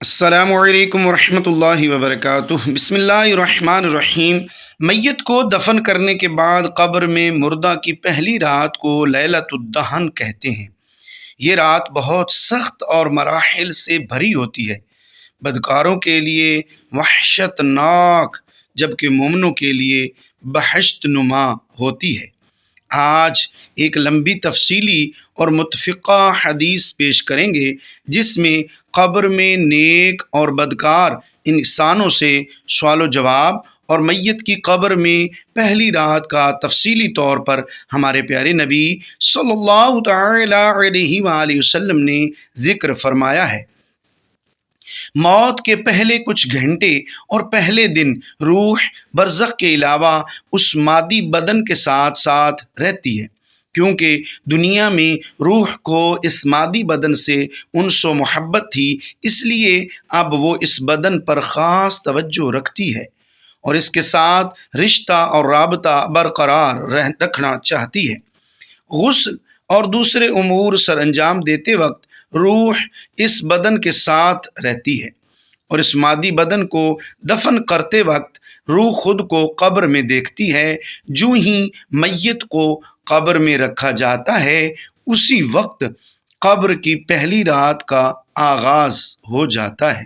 السلام علیکم ورحمۃ اللہ وبرکاتہ۔ بسم اللہ الرحمن الرحیم۔ میت کو دفن کرنے کے بعد قبر میں مردہ کی پہلی رات کو لیلت الدہن کہتے ہیں۔ یہ رات بہت سخت اور مراحل سے بھری ہوتی ہے۔ بدکاروں کے لیے وحشت ناک جبکہ مومنوں کے لیے بحشت نما ہوتی ہے۔ آج ایک لمبی تفصیلی اور متفقہ حدیث پیش کریں گے، جس میں قبر میں نیک اور بدکار انسانوں سے سوال و جواب اور میت کی قبر میں پہلی رات کا تفصیلی طور پر ہمارے پیارے نبی صلی اللہ تعالی علیہ وآلہ وسلم نے ذکر فرمایا ہے۔ موت کے پہلے کچھ گھنٹے اور پہلے دن روح برزخ کے علاوہ اس مادی بدن کے ساتھ ساتھ رہتی ہے۔ کیونکہ دنیا میں روح کو اس مادی بدن سے انس و محبت تھی، اس لیے اب وہ اس بدن پر خاص توجہ رکھتی ہے اور اس کے ساتھ رشتہ اور رابطہ برقرار رکھنا چاہتی ہے۔ غسل اور دوسرے امور سر انجام دیتے وقت روح اس بدن کے ساتھ رہتی ہے اور اس مادی بدن کو دفن کرتے وقت روح خود کو قبر میں دیکھتی ہے، جو ہی میت کو قبر میں رکھا جاتا ہے، اسی وقت قبر کی پہلی رات کا آغاز ہو جاتا ہے۔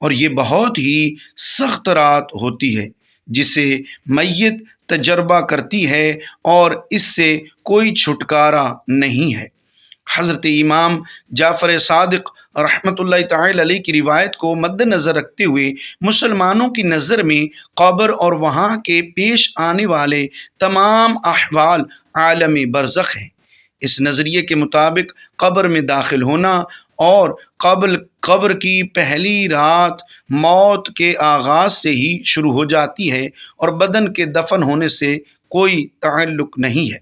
اور یہ بہت ہی سخت رات ہوتی ہے، جسے میت تجربہ کرتی ہے اور اس سے کوئی چھٹکارا نہیں ہے۔ حضرت امام جعفر صادق رحمۃ اللہ تعالی علیہ کی روایت کو مد نظر رکھتے ہوئے مسلمانوں کی نظر میں قبر اور وہاں کے پیش آنے والے تمام احوال عالم برزخ ہیں اس نظریے کے مطابق قبر میں داخل ہونا اور قبل قبر کی پہلی رات موت کے آغاز سے ہی شروع ہو جاتی ہے اور بدن کے دفن ہونے سے کوئی تعلق نہیں ہے۔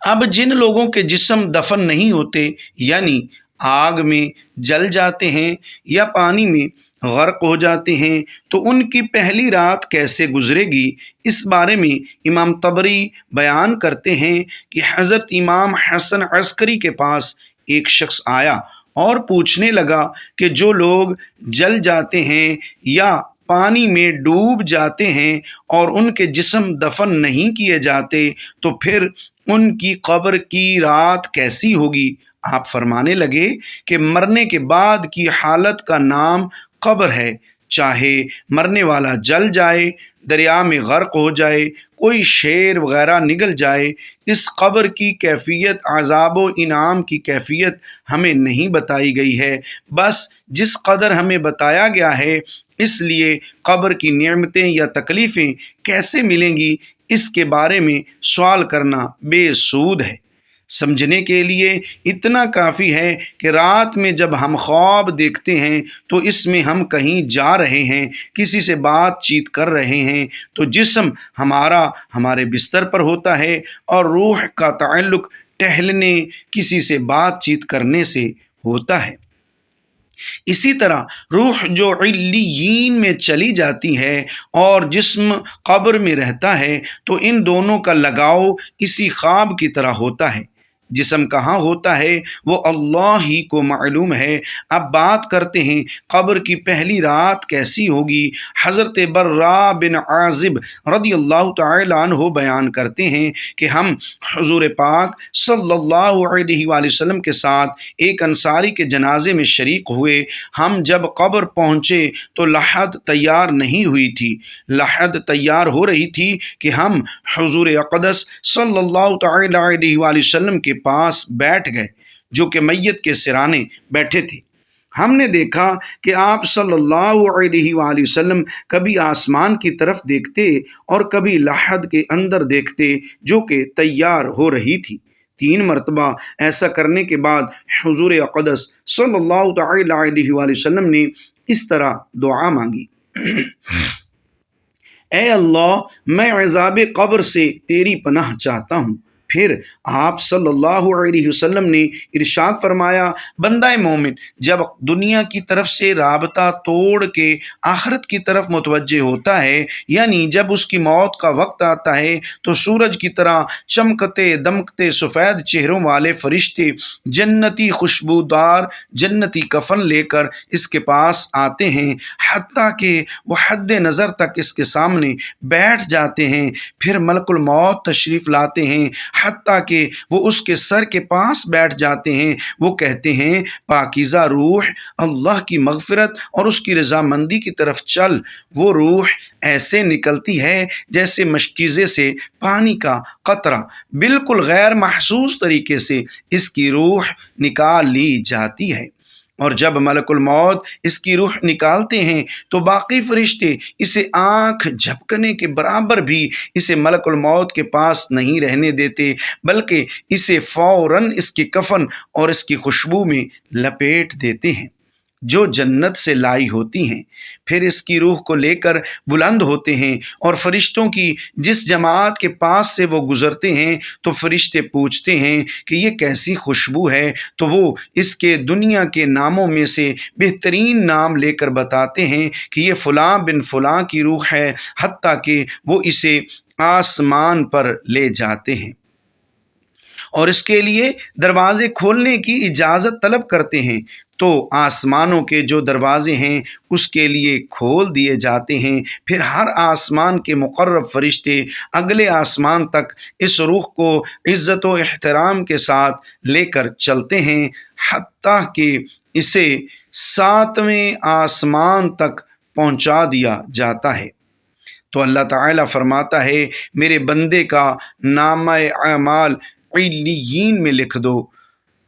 اب جن لوگوں کے جسم دفن نہیں ہوتے یعنی آگ میں جل جاتے ہیں یا پانی میں غرق ہو جاتے ہیں، تو ان کی پہلی رات کیسے گزرے گی؟ اس بارے میں امام تبری بیان کرتے ہیں کہ حضرت امام حسن عسکری کے پاس ایک شخص آیا اور پوچھنے لگا کہ جو لوگ جل جاتے ہیں یا پانی میں ڈوب جاتے ہیں اور ان کے جسم دفن نہیں کیے جاتے، تو پھر ان کی قبر کی رات کیسی ہوگی؟ آپ فرمانے لگے کہ مرنے کے بعد کی حالت کا نام قبر ہے۔ چاہے مرنے والا جل جائے، دریا میں غرق ہو جائے، کوئی شیر وغیرہ نگل جائے، اس قبر کی کیفیت، عذاب و انعام کی کیفیت ہمیں نہیں بتائی گئی ہے۔ بس جس قدر ہمیں بتایا گیا ہے، اس لیے قبر کی نعمتیں یا تکلیفیں کیسے ملیں گی، اس کے بارے میں سوال کرنا بے سود ہے۔ سمجھنے کے لیے اتنا کافی ہے کہ رات میں جب ہم خواب دیکھتے ہیں تو اس میں ہم کہیں جا رہے ہیں، کسی سے بات چیت کر رہے ہیں۔ تو جسم ہمارا ہمارے بستر پر ہوتا ہے اور روح کا تعلق ٹہلنے، کسی سے بات چیت کرنے سے ہوتا ہے۔ اسی طرح روح جو علیین میں چلی جاتی ہے اور جسم قبر میں رہتا ہے تو ان دونوں کا لگاؤ اسی خواب کی طرح ہوتا ہے۔ جسم کہاں ہوتا ہے وہ اللہ ہی کو معلوم ہے۔ اب بات کرتے ہیں قبر کی پہلی رات کیسی ہوگی۔ حضرت برا بن عازب رضی اللہ تعالیٰ عنہ بیان کرتے ہیں کہ ہم حضور پاک صلی اللہ علیہ وآلہ وسلم کے ساتھ ایک انصاری کے جنازے میں شریک ہوئے۔ ہم جب قبر پہنچے تو لحد تیار نہیں ہوئی تھی۔ لحد تیار ہو رہی تھی کہ ہم حضور اقدس صلی اللہ تعالیٰ علیہ وآلہ وسلم کے پاس بیٹھ گئے، جو کہ میت کے سرانے بیٹھے تھے۔ ہم نے دیکھا کہ آپ صلی اللہ علیہ وآلہ وسلم کبھی آسمان کی طرف دیکھتے اور کبھی لحد کے اندر دیکھتے، جو کہ تیار ہو رہی تھی۔ تین مرتبہ ایسا کرنے کے بعد حضور اقدس صلی اللہ تعالی علیہ وآلہ وسلم نے اس طرح دعا مانگی۔ اے اللہ، میں عذاب قبر سے تیری پناہ چاہتا ہوں۔ پھر آپ صلی اللہ علیہ وسلم نے ارشاد فرمایا، بندہ مومن، جب دنیا کی طرف سے رابطہ توڑ کے آخرت کی طرف متوجہ ہوتا ہے یعنی جب اس کی موت کا وقت آتا ہے، تو سورج کی طرح چمکتے، دمکتے، سفید چہروں والے فرشتے جنتی خوشبودار، جنتی کفن لے کر اس کے پاس آتے ہیں، حتیٰ کہ وہ حد نظر تک اس کے سامنے بیٹھ جاتے ہیں، پھر ملک الموت تشریف لاتے ہیں حتیٰ کہ وہ اس کے سر کے پاس بیٹھ جاتے ہیں۔ وہ کہتے ہیں، پاکیزہ روح، اللہ کی مغفرت اور اس کی رضامندی کی طرف چل۔ وہ روح ایسے نکلتی ہے جیسے مشکیزے سے پانی کا قطرہ۔ بالکل غیر محسوس طریقے سے اس کی روح نکال لی جاتی ہے۔ اور جب ملک الموت اس کی روح نکالتے ہیں تو باقی فرشتے اسے آنکھ جھپکنے کے برابر بھی اسے ملک الموت کے پاس نہیں رہنے دیتے، بلکہ اسے فوراً اس کی کفن اور اس کی خوشبو میں لپیٹ دیتے ہیں۔ جو جنت سے لائی ہوتی ہیں، پھر اس کی روح کو لے کر بلند ہوتے ہیں اور فرشتوں کی جس جماعت کے پاس سے وہ گزرتے ہیں، تو فرشتے پوچھتے ہیں کہ یہ کیسی خوشبو ہے؟ تو وہ اس کے دنیا کے ناموں میں سے بہترین نام لے کر بتاتے ہیں کہ یہ فلاں بن فلاں کی روح ہے، حتیٰ کہ وہ اسے آسمان پر لے جاتے ہیں۔ اور اس کے لیے دروازے کھولنے کی اجازت طلب کرتے ہیں۔ تو آسمانوں کے جو دروازے ہیں، اس کے لیے کھول دیے جاتے ہیں۔ پھر ہر آسمان کے مقرب فرشتے اگلے آسمان تک اس روح کو عزت و احترام کے ساتھ لے کر چلتے ہیں، حتیٰ کہ اسے ساتویں آسمان تک پہنچا دیا جاتا ہے۔ تو اللہ تعالیٰ فرماتا ہے، میرے بندے کا نام اعمال علیین میں لکھ دو۔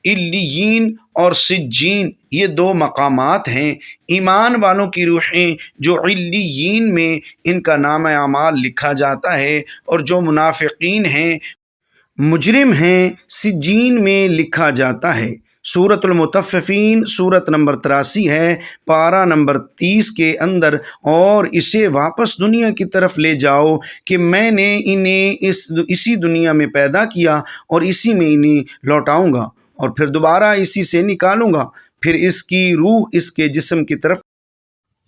علیین اور سجین، یہ دو مقامات ہیں۔ ایمان والوں کی روحیں جو علیین میں ان کا نام اعمال لکھا جاتا ہے اور جو منافقین ہیں، مجرم ہیں، سجین میں لکھا جاتا ہے۔ صورت المتففین صورت نمبر تراسی ہے، پارہ نمبر تیس کے اندر۔ اور اسے واپس دنیا کی طرف لے جاؤ کہ میں نے انہیں اس، اسی دنیا میں پیدا کیا اور اسی میں انہیں لوٹاؤں گا۔ اور پھر دوبارہ اسی سے نکالوں گا، پھر اس کی روح اس کے جسم کی طرف،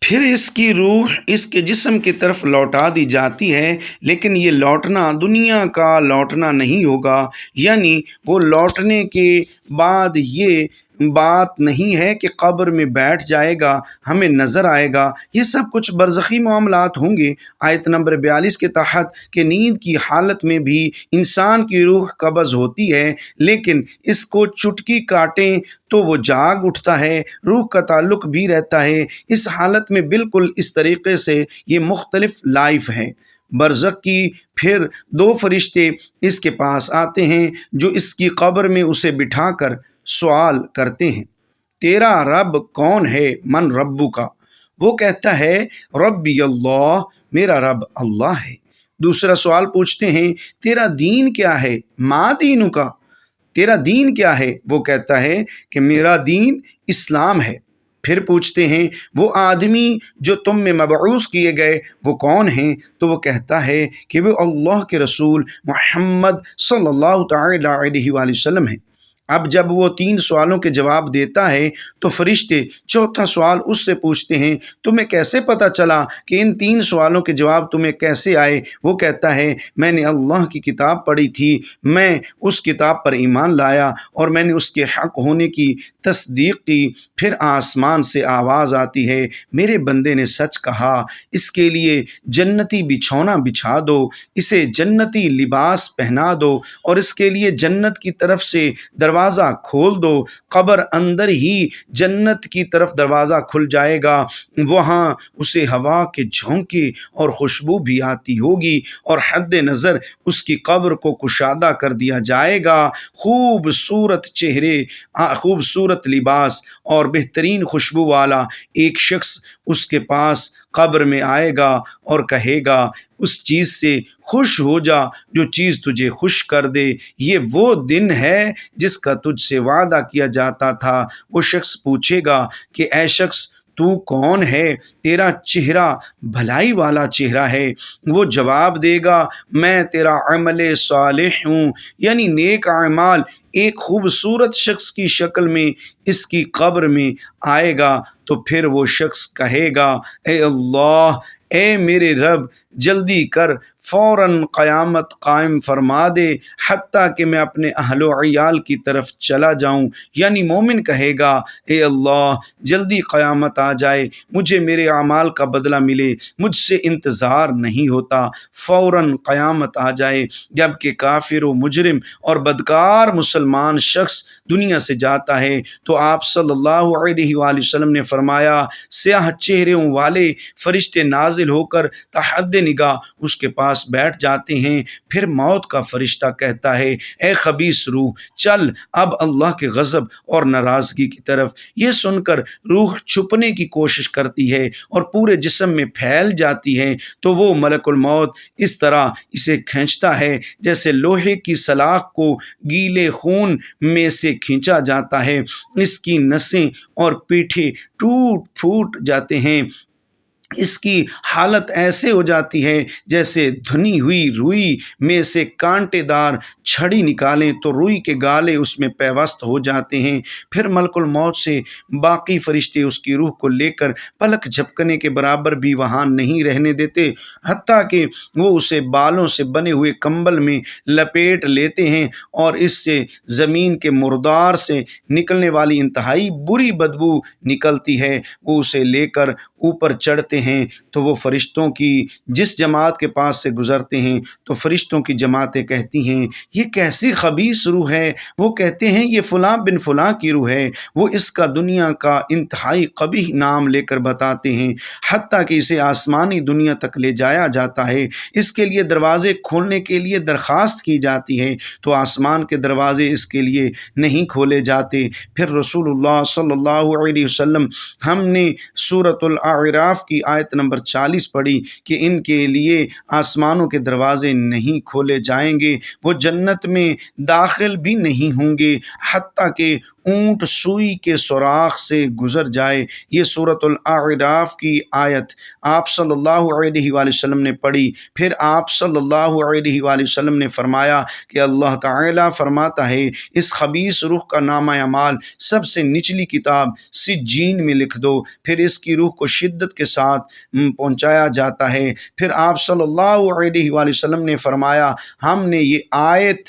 پھر اس کی روح اس کے جسم کی طرف لوٹا دی جاتی ہے، لیکن یہ لوٹنا دنیا کا لوٹنا نہیں ہوگا یعنی وہ لوٹنے کے بعد یہ بات نہیں ہے کہ قبر میں بیٹھ جائے گا، ہمیں نظر آئے گا۔ یہ سب کچھ برزخی معاملات ہوں گے۔ آیت نمبر بیالیس کے تحت کہ نیند کی حالت میں بھی انسان کی روح قبض ہوتی ہے، لیکن اس کو چٹکی کاٹیں تو وہ جاگ اٹھتا ہے، روح کا تعلق بھی رہتا ہے۔ اس حالت میں بالکل اس طریقے سے یہ مختلف لائف ہے۔ برزخ کی پھر دو فرشتے اس کے پاس آتے ہیں، جو اس کی قبر میں اسے بٹھا کر سوال کرتے ہیں۔ تیرا رب کون ہے؟ من ربو کا وہ کہتا ہے، ربی اللہ، میرا رب اللہ ہے۔ دوسرا سوال پوچھتے ہیں، تیرا دین کیا ہے؟ ماں دینوں کا تیرا دین کیا ہے؟ وہ کہتا ہے کہ میرا دین اسلام ہے۔ پھر پوچھتے ہیں، وہ آدمی جو تم میں مبعوث کیے گئے، وہ کون ہیں؟ تو وہ کہتا ہے کہ وہ اللہ کے رسول محمد صلی اللہ تعالی علیہ وآلہ وسلم ہیں۔ اب جب وہ تین سوالوں کے جواب دیتا ہے تو فرشتے چوتھا سوال اس سے پوچھتے ہیں، تمہیں کیسے پتہ چلا کہ ان تین سوالوں کے جواب تمہیں کیسے آئے؟ وہ کہتا ہے، میں نے اللہ کی کتاب پڑھی تھی، میں اس کتاب پر ایمان لایا اور میں نے اس کے حق ہونے کی تصدیق کی۔ پھر آسمان سے آواز آتی ہے، میرے بندے نے سچ کہا، اس کے لیے جنتی بچھونا بچھا دو، اسے جنتی لباس پہنا دو اور اس کے لیے جنت کی طرف سے دروازہ دروازہ کھول دو، قبر اندر ہی جنت کی طرف دروازہ کھل جائے گا۔ وہاں اسے ہوا کے جھونکے اور خوشبو بھی آتی ہوگی اور حد نظر اس کی قبر کو کشادہ کر دیا جائے گا۔ خوبصورت چہرے خوبصورت لباس اور بہترین خوشبو والا ایک شخص اس کے پاس قبر میں آئے گا اور کہے گا، اس چیز سے خوش ہو جا، جو چیز تجھے خوش کر دے۔ یہ وہ دن ہے جس کا تجھ سے وعدہ کیا جاتا تھا۔ وہ شخص پوچھے گا کہ، اے شخص تو کون ہے؟ تیرا چہرہ بھلائی والا چہرہ ہے۔ وہ جواب دے گا، میں تیرا عمل صالح ہوں۔ یعنی نیک اعمال ایک خوبصورت شخص کی شکل میں، اس کی قبر میں آئے گا۔ تو پھر وہ شخص کہے گا، اے اللہ، اے میرے رب، جلدی کر فوراً قیامت قائم فرما دے، حتیٰ کہ میں اپنے اہل و عیال کی طرف چلا جاؤں۔ یعنی مومن کہے گا، اے اللہ، جلدی قیامت آ جائے، مجھے میرے اعمال کا بدلہ ملے، مجھ سے انتظار نہیں ہوتا، فوراً قیامت آ جائے۔ جبکہ کافر و مجرم اور بدکار مسلمان شخص دنیا سے جاتا ہے۔ تو آپ صلی اللہ علیہ وآلہ وسلم نے فرمایا، سیاہ چہروں والے فرشتے نازل ہو کر تحد نگاہ اس کے پاس بیٹھ جاتے ہیں۔ پھر موت کا فرشتہ کہتا ہے، اے خبیص روح، چل اب اللہ کے غضب اور ناراضگی کی طرف۔ یہ سن کر روح چھپنے کی کوشش کرتی ہے اور پورے جسم میں پھیل جاتی ہے۔ تو وہ ملک الموت اس طرح اسے کھینچتا ہے، جیسے لوہے کی سلاخ کو گیلے خون میں سے کھینچا جاتا ہے۔ اس کی نسیں اور پیٹھے ٹوٹ پھوٹ جاتے ہیں۔ اس کی حالت ایسے ہو جاتی ہے جیسے دھنی ہوئی روئی میں سے کانٹے دار چھڑی نکالیں تو روئی کے گالے اس میں پیوست ہو جاتے ہیں۔ پھر ملک الموت سے باقی فرشتے اس کی روح کو لے کر پلک جھپکنے کے برابر بھی وہاں نہیں رہنے دیتے، حتیٰ کہ وہ اسے بالوں سے بنے ہوئے کمبل میں لپیٹ لیتے ہیں اور اس سے زمین کے مردار سے نکلنے والی انتہائی بری بدبو نکلتی ہے۔ وہ اسے لے کر اوپر چڑھتے ہیں تو وہ فرشتوں کی جس جماعت کے پاس سے گزرتے ہیں تو فرشتوں کی جماعتیں کہتی ہیں، یہ کیسی خبیص روح ہے؟ وہ کہتے ہیں، یہ فلاں بن فلاں کی روح ہے۔ وہ اس کا دنیا کا انتہائی قبی نام لے کر بتاتے ہیں۔ حتیٰ کہ اسے آسمانی دنیا تک لے جایا جاتا ہے۔ اس کے لیے دروازے کھولنے کے لیے درخواست کی جاتی ہے۔ تو آسمان کے دروازے اس کے لیے نہیں کھولے جاتے۔ پھر رسول اللہ صلی اللہ علیہ وسلم، ہم نے صورت ال اعراف کی آیت نمبر چالیس پڑھی کہ ان کے لیے آسمانوں کے دروازے نہیں کھولے جائیں گے، وہ جنت میں داخل بھی نہیں ہوں گے، حتیٰ کہ اونٹ سوئی کے سوراخ سے گزر جائے۔ یہ صورت الاعراف کی آیت آپ صلی اللہ علیہ وآلہ وسلم نے پڑھی۔ پھر آپ صلی اللہ علیہ وآلہ وسلم نے فرمایا کہ اللہ تعالیٰ فرماتا ہے، اس خبیص روح کا نامہ اعمال سب سے نچلی کتاب سجین میں لکھ دو۔ پھر اس کی روح کو شدت کے ساتھ پہنچایا جاتا ہے۔ پھر آپ صلی اللہ علیہ وآلہ وسلم نے فرمایا، ہم نے یہ آیت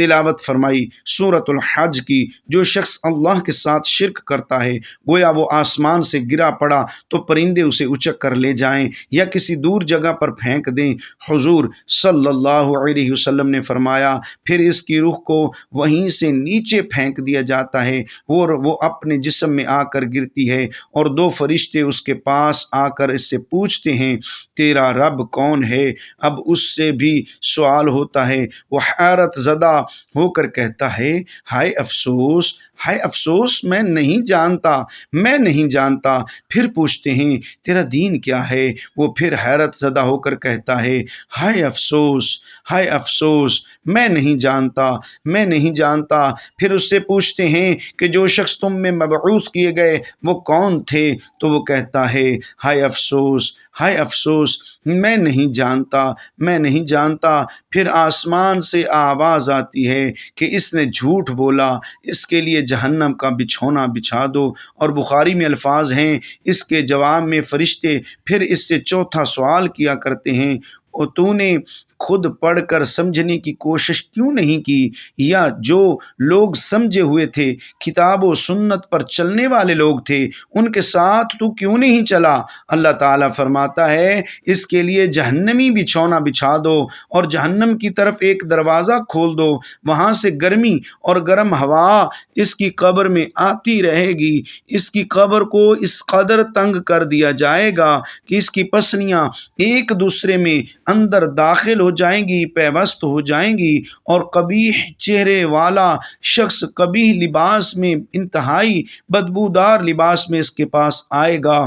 تلاوت فرمائی صورت الحج کی جو شخص اللہ کے ساتھ شرک کرتا ہے، گویا وہ آسمان سے گرا پڑا تو پرندے اسے اچک کر لے جائیں یا کسی دور جگہ پر پھینک دیں۔ حضور صلی اللہ علیہ وسلم نے فرمایا، پھر اس کی روح کو وہیں سے نیچے پھینک دیا جاتا ہے اور وہ اپنے جسم میں آ کر گرتی ہے اور دو فرشتے اس کے پاس آ کر اس سے پوچھتے ہیں، تیرا رب کون ہے؟ اب اس سے بھی سوال ہوتا ہے وہ حیرت زدہ ہو کر کہتا ہے ہائے افسوس ہائے افسوس، میں نہیں جانتا، میں نہیں جانتا۔ پھر پوچھتے ہیں، تیرا دین کیا ہے؟ وہ پھر حیرت زدہ ہو کر کہتا ہے، ہائے افسوس ہائے افسوس، میں نہیں جانتا، میں نہیں جانتا۔ پھر اس سے پوچھتے ہیں کہ جو شخص تم میں مبعوث کیے گئے، وہ کون تھے؟ تو وہ کہتا ہے، ہائے افسوس ہائے افسوس، میں نہیں جانتا، میں نہیں جانتا۔ پھر آسمان سے آواز آتی ہے کہ اس نے جھوٹ بولا، اس کے لیے جہنم کا بچھونا بچھا دو اور بخاری میں الفاظ ہیں۔ اس کے جواب میں فرشتے پھر اس سے چوتھا سوال کیا کرتے ہیں۔ اور تو نے خود پڑھ کر سمجھنے کی کوشش کیوں نہیں کی؟ یا جو لوگ سمجھے ہوئے تھے، کتاب و سنت پر چلنے والے لوگ تھے، ان کے ساتھ تو کیوں نہیں چلا؟ اللہ تعالیٰ فرماتا ہے، اس کے لیے جہنمی بچھونا بچھا دو اور جہنم کی طرف ایک دروازہ کھول دو۔ وہاں سے گرمی اور گرم ہوا اس کی قبر میں آتی رہے گی۔ اس کی قبر کو اس قدر تنگ کر دیا جائے گا کہ اس کی پسلیاں ایک دوسرے میں اندر داخل ہو جائیں گی، پیوست ہو جائیں گی اور کبھی چہرے والا شخص کبھی لباس میں انتہائی بدبودار لباس میں اس کے پاس آئے گا۔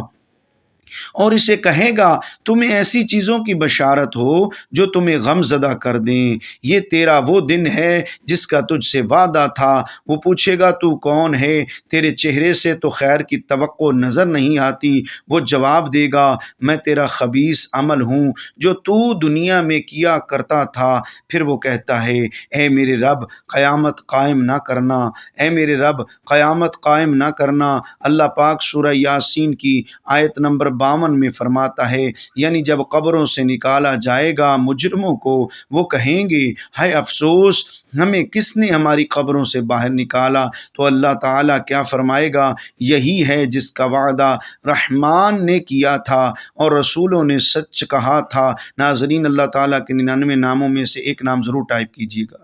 اور اسے کہے گا، تمہیں ایسی چیزوں کی بشارت ہو جو تمہیں غم زدہ کر دیں۔ یہ تیرا وہ دن ہے جس کا تجھ سے وعدہ تھا۔ وہ پوچھے گا، تو کون ہے؟ تیرے چہرے سے تو خیر کی توقع نظر نہیں آتی۔ وہ جواب دے گا، میں تیرا خبیص عمل ہوں، جو تو دنیا میں کیا کرتا تھا۔ پھر وہ کہتا ہے، اے میرے رب، قیامت قائم نہ کرنا۔ اے میرے رب، قیامت قائم نہ کرنا۔ اللہ پاک سورہ یاسین کی آیت نمبر باون میں فرماتا ہے یعنی جب قبروں سے نکالا جائے گا مجرموں کو، وہ کہیں گے ہے افسوس، ہمیں کس نے ہماری قبروں سے باہر نکالا؟ تو اللہ تعالیٰ کیا فرمائے گا؟ یہی ہے جس کا وعدہ رحمان نے کیا تھا اور رسولوں نے سچ کہا تھا۔ ناظرین، اللہ تعالیٰ کے ننانوے ناموں میں سے ایک نام ضرور ٹائپ کیجیے گا۔